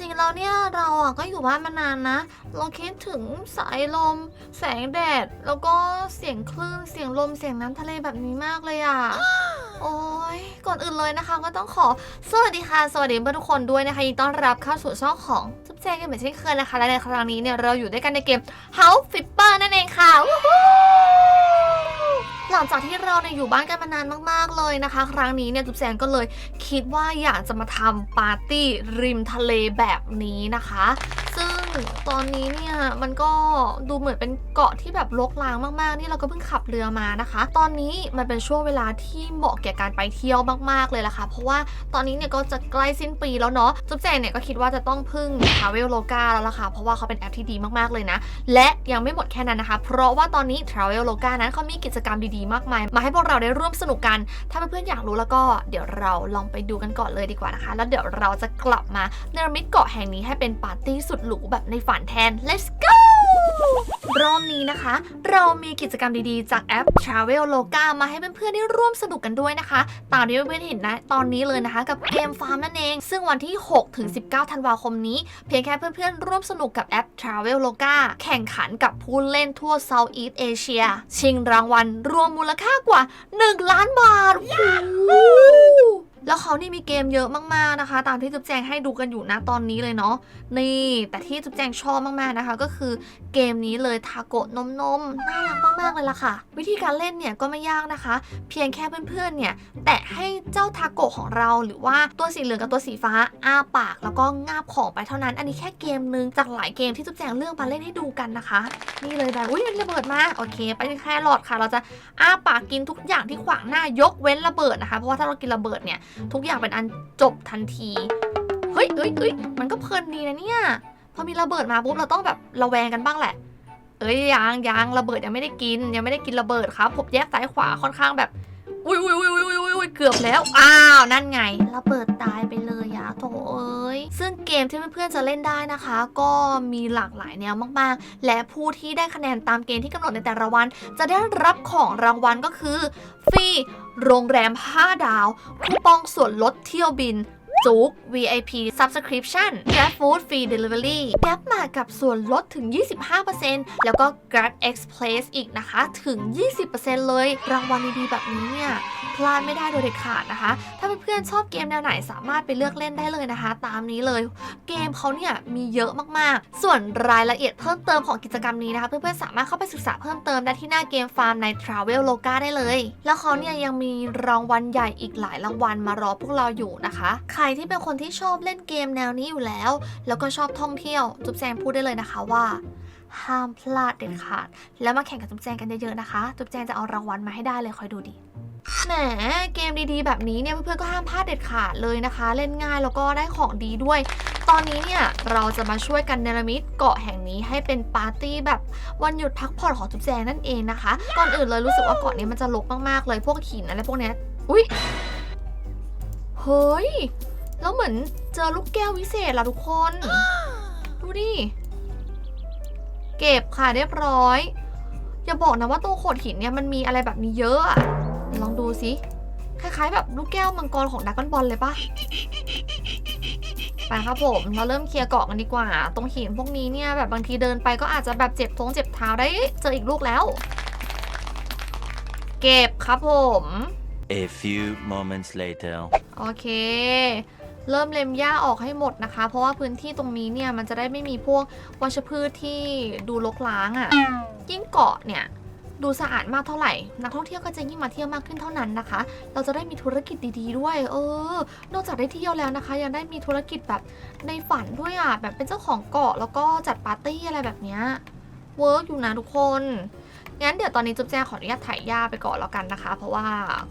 ริงๆแล้วเนี่ยเราอะก็อยู่บ้านมานานนะ เราคิดถึงสายลม แสงแดด แล้วก็เสียงคลื่น เสียงลม เสียงน้ำทะเลแบบนี้มากเลยอะ โอ้ยก่อนอื่นเลยนะคะ ก็ต้องขอสวัสดีค่ะ สวัสดีเพื่อนทุกคนด้วยนะคะยินดีต้อนรับเข้าสู่ช่องของจุ๊บแจงกันเหมือนเช่นเคยนะคะ และในครั้งนี้เนี่ยเราอยู่ด้วยกันในเกม House Flipper เราเนี่ยอยู่บ้านกันมานานมากๆเลยนะคะ ครั้งนี้เนี่ยจุ๊บแซงก็เลยคิดว่าอยากจะมาทำปาร์ตี้ริมทะเลแบบนี้นะคะ ซึ่งตอนนี้เนี่ยมันก็ดูเหมือนเป็นเกาะที่แบบรกร้างมากๆ นี่เราก็เพิ่งขับเรือมานะคะ ตอนนี้มันเป็นช่วงเวลาที่เหมาะแก่การไปเที่ยวมากๆเลยล่ะค่ะ เพราะว่าตอนนี้เนี่ยก็จะใกล้สิ้นปีแล้วเนาะ จุ๊บแจงเนี่ยก็คิดว่าจะต้องพึ่ง Travel Loga แล้วล่ะค่ะ เพราะว่าเขาเป็นแอปที่ดีมากๆเลยนะ และยังไม่หมดแค่นั้นนะคะ เพราะว่าตอนนี้ Travel Loga นั้นเขามีกิจกรรมดีๆมากมาย มาให้พวกเราได้ร่วมสนุกกัน ถ้าเพื่อนๆอยากรู้แล้วก็เดี๋ยวเราลองไปดูกันก่อนเลยดีกว่านะคะ แล้วเดี๋ยวเราจะกลับมาเนรมิตเกาะแห่งนี้ให้เป็นปาร์ตี้สุดหรูแบบในฝันแทน let's go รอบนี้นะคะ เรามีกิจกรรมดีๆ จากแอป Travel Loga มาให้เพื่อนๆได้ร่วมสนุกกันด้วยนะคะ ตามที่เพื่อนๆเห็นนะตอนนี้เลยนะคะ กับเกมฟาร์มนั่นเอง ซึ่งวันที่ 6 ถึง 19 ธันวาคมนี้ เพียงแค่เพื่อนๆ ร่วมสนุกกับแอป Travel Loga แข่งขันกับผู้เล่นทั่ว Southeast Asia ชิงรางวัลรวมมูลค่ากว่า 1 ล้านบาทโอ้โห แล้วเขานี่มีเกมเยอะมากๆนะคะ ตามที่จุ๊บแจงให้ดูกันอยู่นะตอนนี้เลยเนาะนี่แต่ที่จุ๊บแจงชอบมากๆนะคะ ก็คือเกมนี้เลยทาโกะนมนมน่ารักมากๆเลยล่ะค่ะ วิธีการเล่นเนี่ยก็ไม่ยากนะคะ เพียงแค่เพื่อนๆเนี่ยแตะให้เจ้าทาโกะของเราหรือว่าตัวสีเหลืองกับตัวสีฟ้าอ้าปาก แล้วก็งาบของไปเท่านั้น อันนี้แค่เกมนึงจากหลายเกมที่จุ๊บแจงเลือกมาเล่นให้ดูกันนะคะ นี่เลยแบบอุ้ยมันระเบิดมาโอเค ไปแค่หลอดค่ะ เราจะอ้าปากกินทุกอย่างที่ขวางหน้ายกเว้นระเบิดนะคะ เพราะว่าถ้าเรากินระเบิดเนี่ยทุกอย่างเป็นอันจบทันที เฮ้ยเอ้ยเอ้ยมันก็เพลินดีนะเนี่ย พอมีระเบิดมาปุ๊บเราต้องแบบระแวงกันบ้างแหละ เอ้ยยังยังระเบิดยังไม่ได้กินยังไม่ได้กินระเบิดครับผมแยกซ้ายขวาค่อนข้างแบบ อุ้ยอุ้ยอุ้ยอุ้ยอุ้ยอุ้ยเกือบแล้ว อ้าวนั่นไง ระเบิดตายไปเลยอะโถเอ้ย ซึ่งเกมที่เพื่อนๆจะเล่นได้นะคะ ก็มีหลากหลายแนวมากๆ และผู้ที่ได้คะแนนตามเกณฑ์ที่กำหนดในแต่ละวัน จะได้รับของรางวัลก็คือฟรี โรงแรม 5 ดาวคูปองส่วนลดเที่ยวบิน จุก VIP Subscription Grab Food Free Delivery Grab มากับส่วนลดถึง 25%แล้วก็ Grab Express อีกนะคะ ถึง 20%เลย รางวัลดีๆแบบนี้เนี่ย พลาดไม่ได้โดยเด็ดขาดนะคะ ถ้าเพื่อนๆชอบเกมแนวไหนสามารถไปเลือกเล่นได้เลยนะคะ ตามนี้เลย เกมเขาเนี่ยมีเยอะมากๆ ส่วนรายละเอียดเพิ่มเติมของกิจกรรมนี้นะคะ เพื่อนๆสามารถเข้าไปศึกษาเพิ่มเติมได้ที่หน้าเกมฟาร์มใน Travel Loga ได้เลย แล้วเขาเนี่ยยังมีรางวัลใหญ่อีกหลายรางวัลมารอพวกเราอยู่นะคะ ใครที่เป็นคนที่ชอบเล่นเกมแนวนี้อยู่แล้ว แล้วก็ชอบท่องเที่ยว จุ๊บแจงพูดได้เลยนะคะว่า ห้ามพลาดเด็ดขาด แล้วมาแข่งกับจุ๊บแจงกันเยอะๆนะคะ จุ๊บแจงจะเอารางวัลมาให้ได้เลยคอยดูดิแหมเกมดีๆ แบบนี้เนี่ยเพื่อนๆก็ห้ามพลาดเด็ดขาดเลยนะคะ เล่นง่ายแล้วก็ได้ของดีด้วย ตอนนี้เนี่ยเราจะมาช่วยกันเนรมิตเกาะแห่งนี้ให้เป็นปาร์ตี้แบบวันหยุดพักผ่อนของจุ๊บแจงนั่นเองนะคะ ก่อนอื่นเลยรู้สึกว่าเกาะนี้มันจะรกมากๆเลยพวกหินอะไรพวกเนี้ย อุ้ยเฮ้ย แล้วเหมือนเจอลูกแก้ววิเศษละทุกคน ดูดิ เก็บค่ะเรียบร้อย อย่าบอกนะว่าตัวโขดหินเนี่ยมันมีอะไรแบบนี้เยอะอะลองดูสิคล้ายๆ แบบลูกแก้วมังกรของดักกันบอลเลยปะไปครับผม เราเริ่มเคลียร์เกาะกันดีกว่า ตรงหินพวกนี้เนี่ยแบบบางทีเดินไปก็อาจจะแบบเจ็บท้องเจ็บเท้าได้ เจออีกลูกแล้ว เก็บครับผม A few moments later. โอเค เริ่มเล็มหญ้าออกให้หมดนะคะ เพราะว่าพื้นที่ตรงนี้เนี่ยมันจะได้ไม่มีพวกวัชพืชที่ดูรกร้างอะ่ะ ยิ่งเกาะเนี่ยดูสะอาดมากเท่าไหร่ นักท่องเที่ยวก็จะยิ่งมาเที่ยวมากขึ้นเท่านั้นนะคะ เราจะได้มีธุรกิจดีๆด้วย เออ นอกจากได้เที่ยวแล้วนะคะ ยังได้มีธุรกิจแบบในฝันด้วยอะ แบบเป็นเจ้าของเกาะแล้วก็จัดปาร์ตี้อะไรแบบเนี้ยเวิร์กอยู่นะทุกคน งั้นเดี๋ยวตอนนี้จุ๊บแจงขออนุญาตถ่ายหญ้าไปก่อนแล้วกันนะคะ เพราะว่า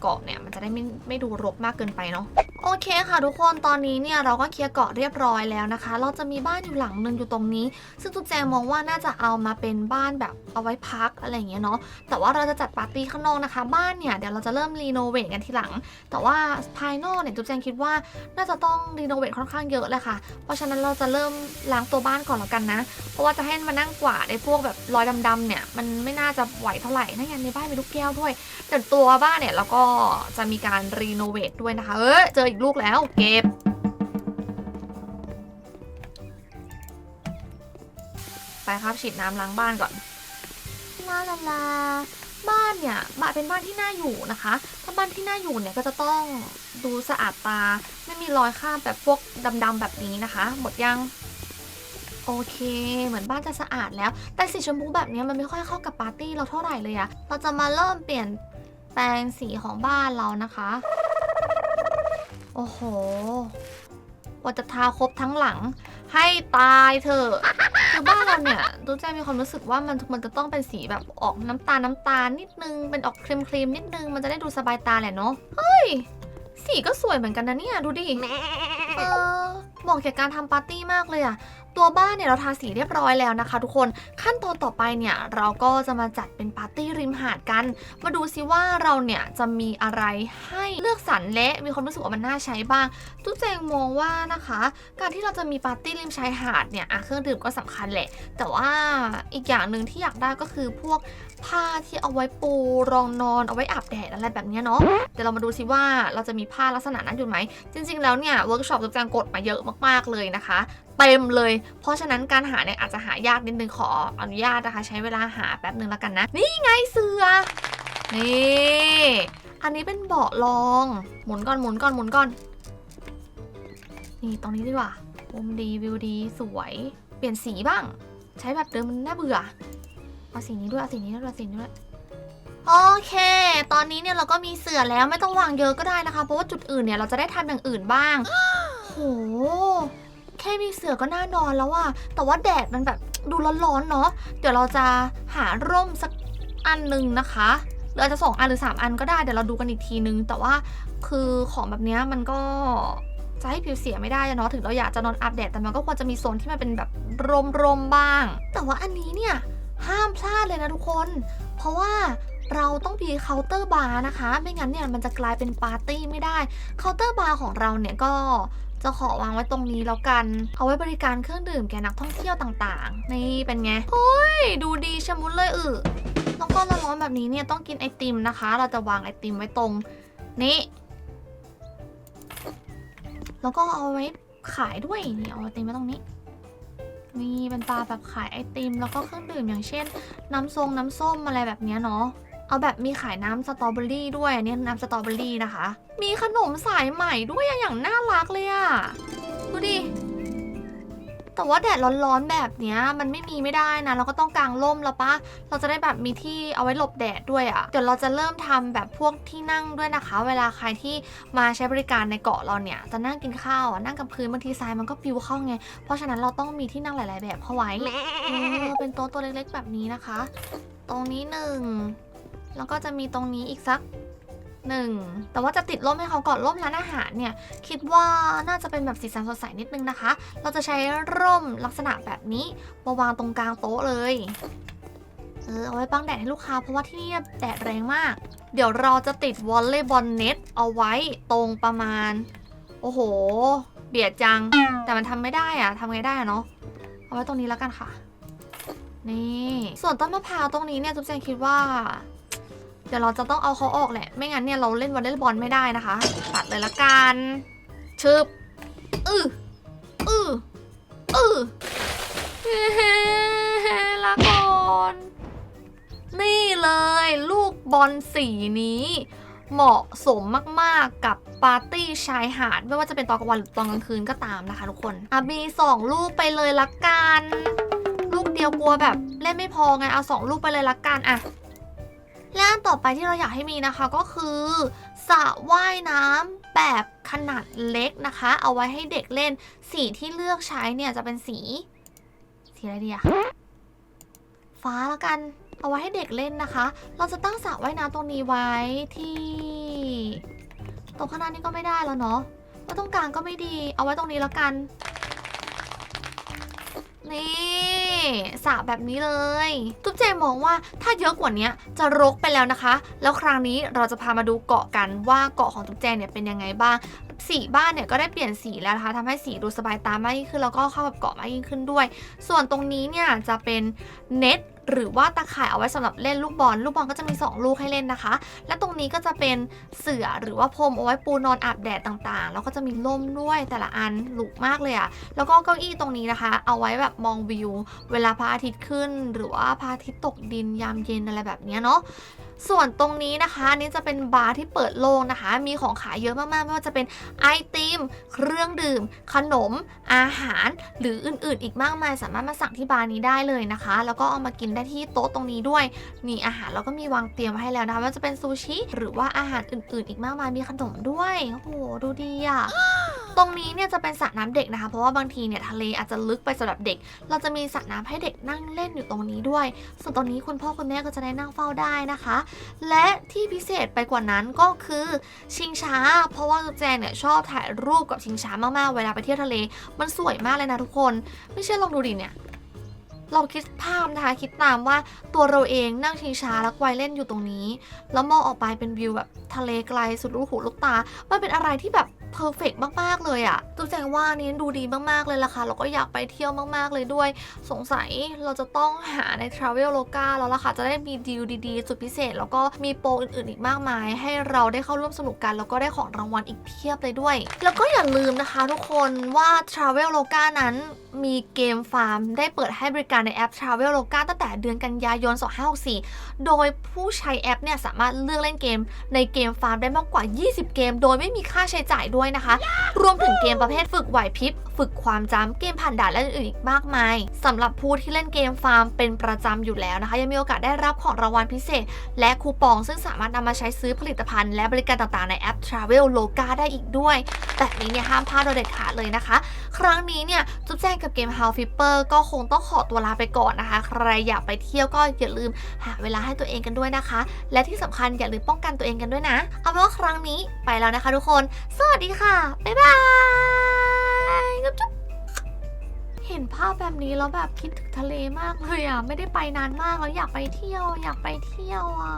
เกาะเนี่ยมันจะได้ไม่ไม่ดูรกมากเกินไปเนาะ โอเคค่ะทุกคนตอนนี้เนี่ยเราก็เคลียร์เกาะเรียบร้อยแล้วนะคะ เราจะมีบ้านอยู่หลังหนึ่งอยู่ตรงนี้ ซึ่งจุ๊บแจงมองว่าน่าจะเอามาเป็นบ้านแบบเอาไว้พักอะไรอย่างเงี้ยเนาะแต่ว่าเราจะจัดปาร์ตี้ข้างนอกนะคะ บ้านเนี่ยเดี๋ยวเราจะเริ่มรีโนเวทกันทีหลัง แต่ว่าภายนอกเนี่ยจุ๊บแจงคิดว่าน่าจะต้องรีโนเวทค่อนข้างเยอะเลยค่ะ เพราะฉะนั้นเราจะเริ่มล้างตัวบ้านก่อนแล้วกันนะ เพราะว่าจะให้มานั่งกวาดไอ้พวกแบบรอยดำๆเนี่ยมันไม่น่าจะไหวเท่าไหร่นั่นไงในบ้านมีลูกแก้วด้วย แต่ตัวบ้านเนี่ยเราก็จะมีการรีโนเวทด้วยนะคะเออเจออีกลูกแล้ว เก็บ ไปครับฉีดน้ำล้างบ้านก่อน ลาลาลา บ้านเนี่ยบ้านเป็นบ้านที่น่าอยู่นะคะ ถ้าบ้านที่น่าอยู่เนี่ยก็จะต้องดูสะอาดตา ไม่มีรอยคราบแบบพวกดำๆแบบนี้นะคะ หมดยังโอเค เหมือนบ้านจะสะอาดแล้ว แต่สีชมพูแบบนี้มันไม่ค่อยเข้ากับปาร์ตี้เราเท่าไหร่เลยอะเราจะมาเริ่มเปลี่ยนแปลงสีของบ้านเรานะคะ โอ้โหกว่าจะทาครบทั้งหลัง ให้ตายเถอะคือบ้านเราเนี่ยตูแจมีความรู้สึกว่ามันมันจะต้องเป็นสีแบบออกน้ำตาลน้ำตาลนิดนึง เป็นออกครีมครีมนิดนึง มันจะได้ดูสบายตาแหละเนาะ เฮ้ย สีก็สวยเหมือนกันนะเนี่ย ดูดิ เออเกี่ยวกับการทำปาร์ตี้มากเลยอะ ตัวบ้านเนี่ยเราทาสีเรียบร้อยแล้วนะคะ ทุกคนขั้นตอนต่อไปเนี่ยเราก็จะมาจัดเป็นปาร์ตี้ริมหาดกัน มาดูซิว่าเราเนี่ยจะมีอะไรให้เลือกสรรและมีความรู้สึกว่ามันน่าใช้บ้างตุ๊กแจงมองว่านะคะ การที่เราจะมีปาร์ตี้ริมชายหาดเนี่ยเครื่องดื่มก็สำคัญแหละ แต่ว่าอีกอย่างหนึ่งที่อยากได้ก็คือพวกผ้าที่เอาไว้ปูรองนอนเอาไว้อาบแดดอะไรแบบนี้เนาะเดี๋ยวเรามาดูซิว่าเราจะมีผ้าลักษณะนั้นอยู่ไหมจริง ๆ แล้วเนี่ยเวิร์กช็อปตุ๊กแจงกดมาเยอะมากๆเลยนะคะ เต็มเลย เพราะฉะนั้นการหาเนี่ยอาจจะหายากนิดนึงขออนุญาตนะคะ ใช้เวลาหาแป๊บนึงแล้วกันนะ นี่ไงเสือ นี่ อันนี้เป็นเบาะรอง หมุนก่อนหมุนก่อนหมุนก่อน นี่ตรงนี้ดีกว่ามุมดีวิวดีสวย เปลี่ยนสีบ้าง ใช้แบบเดิมมันน่าเบื่อเอาสีนี้ด้วยเอาสีนี้ด้วยเอาสีนี้ด้วยโอเค ตอนนี้เนี่ยเราก็มีเสือแล้วไม่ต้องวางเยอะก็ได้นะคะ เพราะว่าจุดอื่นเนี่ยเราจะได้ทำอย่างอื่นบ้างโห แค่มีเสือก็น่านอนแล้วอะแต่ว่าแดดมันแบบดูร้อนๆเนาะ เดี๋ยวเราจะหาร่มสักอันหนึ่งนะคะหรืออาจจะสองอันหรือสามอันก็ได้ เดี๋ยวเราดูกันอีกทีนึง แต่ว่าคือของแบบเนี้ยมันก็จะให้ผิวเสียไม่ได้เนาะถึงเราอยากจะนอนอาบแดดแต่มันก็ควรจะมีโซนที่มันเป็นแบบร่มๆบ้าง แต่ว่าอันนี้เนี่ยห้ามพลาดเลยนะทุกคน เพราะว่า เราต้องมีเคาน์เตอร์บาร์นะคะ ไม่งั้นเนี่ยมันจะกลายเป็นปาร์ตี้ไม่ได้ เคาน์เตอร์บาร์ของเราเนี่ยก็จะขอวางไว้ตรงนี้แล้วกัน เอาไว้บริการเครื่องดื่มแก่นักท่องเที่ยวต่างๆ นี่เป็นไงเฮ้ย ดูดีชะมุดเลยอึแล้วก็ร้อนๆแบบนี้เนี่ยต้องกินไอติมนะคะ เราจะวางไอติมไว้ตรงนี้ แล้วก็เอาไว้ขายด้วยนี่เอาไอติมไว้ตรงนี้ นี่เป็นตาแบบขายไอติม แล้วก็เครื่องดื่มอย่างเช่น น้ำทรงน้ำส้มอะไรแบบนี้เนาะ เอาแบบมีขายน้ำสตรอเบอรี่ด้วยอันนี้น้ำสตรอเบอรี่นะคะ มีขนมสายใหม่ด้วยอะอย่างน่ารักเลยอะดูดิแต่ว่าแดดร้อนๆแบบเนี้ยมันไม่มีไม่ได้นะเราก็ต้องกางร่มแล้วปะเราจะได้แบบมีที่เอาไว้หลบแดดด้วยอะเดี๋ยวเราจะเริ่มทำแบบพวกที่นั่งด้วยนะคะ เวลาใครที่มาใช้บริการในเกาะเราเนี่ยจะนั่งกินข้าวอะนั่งกับพื้นบางทีทรายมันก็ปิวเข้าไง เพราะฉะนั้นเราต้องมีที่นั่งหลาย ๆ แบบเข้าไว้เออเป็นโต๊ะตัวเล็กๆแบบนี้นะคะ ตรงนี้หนึ่ง แล้วก็จะมีตรงนี้อีกสักหนึ่งแต่ว่าจะติดร่มให้เขาก่อนร่มร้านอาหารเนี่ย คิดว่าน่าจะเป็นแบบสีสันสดใสนิดนึงนะคะ เราจะใช้ร่มลักษณะแบบนี้มาวางตรงกลางโต๊ะเลยเออเอาไว้บังแดดให้ลูกค้าเพราะว่าที่นี่แดดแรงมาก เดี๋ยวเราจะติดวอลเลย์บอลเน็ตเอาไว้ตรงประมาณ โอ้โห เบียดจัง แต่มันทำไม่ได้อะทำไงได้อะเนาะเอาไว้ตรงนี้แล้วกันค่ะ นี่ ส่วนต้นมะพร้าวตรงนี้เนี่ยจุ๊บแจงคิดว่า ดี๋ยวเราจะต้องเอาเขาออกแหละ ไม่งั้นเนี่ยเราเล่นวอลเลย์บอลไม่ได้นะคะ ตัดเลยละกันชึบอืออืออือเฮ้ลาก่อนนี่เลยลูกบอลสีนี้ เหมาะสมมากๆกับปาร์ตี้ชายหาด ไม่ว่าจะเป็นตอนกลางวันหรือตอนกลางคืนก็ตามนะคะทุกคนอะมีสองลูกไปเลยละกัน ลูกเดียวกลัวแบบเล่นไม่พอไงเอาสองลูกไปเลยละกันอะ และอันต่อไปที่เราอยากให้มีนะคะก็คือสระว่ายน้ำแบบขนาดเล็กนะคะ เอาไว้ให้เด็กเล่น สีที่เลือกใช้เนี่ยจะเป็นสี สีอะไรดีอะฟ้าละกัน เอาไว้ให้เด็กเล่นนะคะ เราจะตั้งสระว่ายน้ำตรงนี้ไว้ที่ตรงข้างหน้านี่ก็ไม่ได้แล้วเนาะไว้ตรงกลางก็ไม่ดี เอาไว้ตรงนี้แล้วกัน นี่สระแบบนี้เลย ทุบเจมองว่าถ้าเยอะกว่านี้จะรกไปแล้วนะคะ แล้วครั้งนี้เราจะพามาดูเกาะกันว่าเกาะของทุบเจเนี่ยเป็นยังไงบ้าง สีบ้านเนี่ยก็ได้เปลี่ยนสีแล้วนะคะทำให้สีดูสบายตามากยิ่งขึ้นแล้วก็เข้ากับเกาะมากยิ่งขึ้นด้วย ส่วนตรงนี้เนี่ยจะเป็นเน็ต หรือว่าตาข่ายเอาไว้สำหรับเล่นลูกบอล ลูกบอลก็จะมี 2 ลูกให้เล่นนะคะ และตรงนี้ก็จะเป็นเสื่อหรือว่าพรมเอาไว้ปูนอนอาบแดดต่างๆ แล้วก็จะมีร่มด้วยแต่ละอันหลุกมากเลยอะแล้วก็เก้าอี้ตรงนี้นะคะ เอาไว้แบบมองวิว เวลาพระอาทิตย์ขึ้น หรือว่าพระอาทิตย์ตกดินยามเย็นอะไรแบบเนี้ยเนาะส่วนตรงนี้นะคะนนี่จะเป็นบาร์ที่เปิดโล่งนะคะ มีของขายเยอะมากๆ ไม่ว่าจะเป็นไอติม เครื่องดื่ม ขนม อาหาร หรืออื่นๆ อีกมากมาย สามารถมาสั่งที่บาร์นี้ได้เลยนะคะ แล้วก็เอามากินได้ที่โต๊ะตรงนี้ด้วย มีอาหารแล้วก็มีวางเตรียมไว้ให้แล้วนะคะว่าจะเป็นซูชิ หรือว่าอาหารอื่นๆ อีกมากมาย มีขนมด้วย โอ้โห ดูดีอะ ตรงนี้เนี่ยจะเป็นสระน้ำเด็กนะคะ เพราะว่าบางทีเนี่ยทะเลอาจจะลึกไปสำหรับเด็ก เราจะมีสระน้ำให้เด็กนั่งเล่นอยู่ตรงนี้ด้วย ส่วนตรงนี้คุณพ่อคุณแม่ก็จะได้นั่งเฝ้าได้นะคะ และที่พิเศษไปกว่านั้นก็คือชิงช้า เพราะว่าแจงเนี่ยชอบถ่ายรูปกับชิงช้ามากๆ เวลาไปเที่ยวทะเล มันสวยมากเลยนะทุกคน ไม่เชื่อลองดูดิเนี่ยเราคิดภาพนะคะคิดตามว่าตัวเราเองนั่งชิงช้าแล้วไวเล่นอยู่ตรงนี้ แล้วมองออกไปเป็นวิวแบบทะเลไกลสุดลูกหูลูกตา มันเป็นอะไรที่แบบ เพอร์เฟกมาก ๆ เลยอะตุ๊กแจงว่านี้ดูดีมาก ๆ เลยล่ะค่ะเราก็อยากไปเที่ยวมาก ๆ เลยด้วย สงสัยเราจะต้องหาใน Travel Loca แล้วล่ะค่ะ จะได้มีดีลดีๆ สุดพิเศษ แล้วก็มีโปรอื่น ๆ อีกมากมาย ให้เราได้เข้าร่วมสนุกกันแล้วก็ได้ของรางวัลอีกเพียบเลยด้วย แล้วก็อย่าลืมนะคะทุกคนว่า Travel Loca นั้นมีเกมฟาร์ม ได้เปิดให้บริการในแอป Travel Loca ตั้งแต่เดือนกันยายน 2564 โดยผู้ใช้แอปเนี่ยสามารถเลือกเล่นเกมในเกมฟาร์มได้มากกว่า 20 เกม โดยไม่มีค่าใช้จ่ายด้วยนะคะ รวมถึงเกมประเภทฝึกไหวพริบ ฝึกความจำเกมผ่านด่านและอื่นๆอีกมากมายสำหรับผู้ที่เล่นเกมฟาร์มเป็นประจำอยู่แล้วนะคะ ยังมีโอกาสได้รับของรางวัลพิเศษ และคูปอง ซึ่งสามารถนำมาใช้ซื้อผลิตภัณฑ์ และบริการต่างๆในแอป Travel Loca ได้อีกด้วย แบบนี้เนี่ยห้ามพลาดโดยเด็ดขาดเลยนะคะ ครั้งนี้เนี่ยจุ๊บแจ้งกับเกม House Flipper ก็คงต้องขอตัวลาไปก่อนนะคะ ใครอยากไปเที่ยวก็อย่าลืมหาเวลาให้ตัวเองกันด้วยนะคะ และที่สำคัญอย่าลืมป้องกันตัวเองกันด้วยนะ เอาเป็นว่าครั้งนี้ไปแล้วนะคะทุกคน สวัสดีค่ะ บ๊ายบายจุ๊บจุ๊บเห็นภาพแบบนี้แล้วแบบคิดถึงทะเลมากเลยอะ ไม่ได้ไปนานมากแล้วอยากไปเที่ยว อยากไปเที่ยวอะ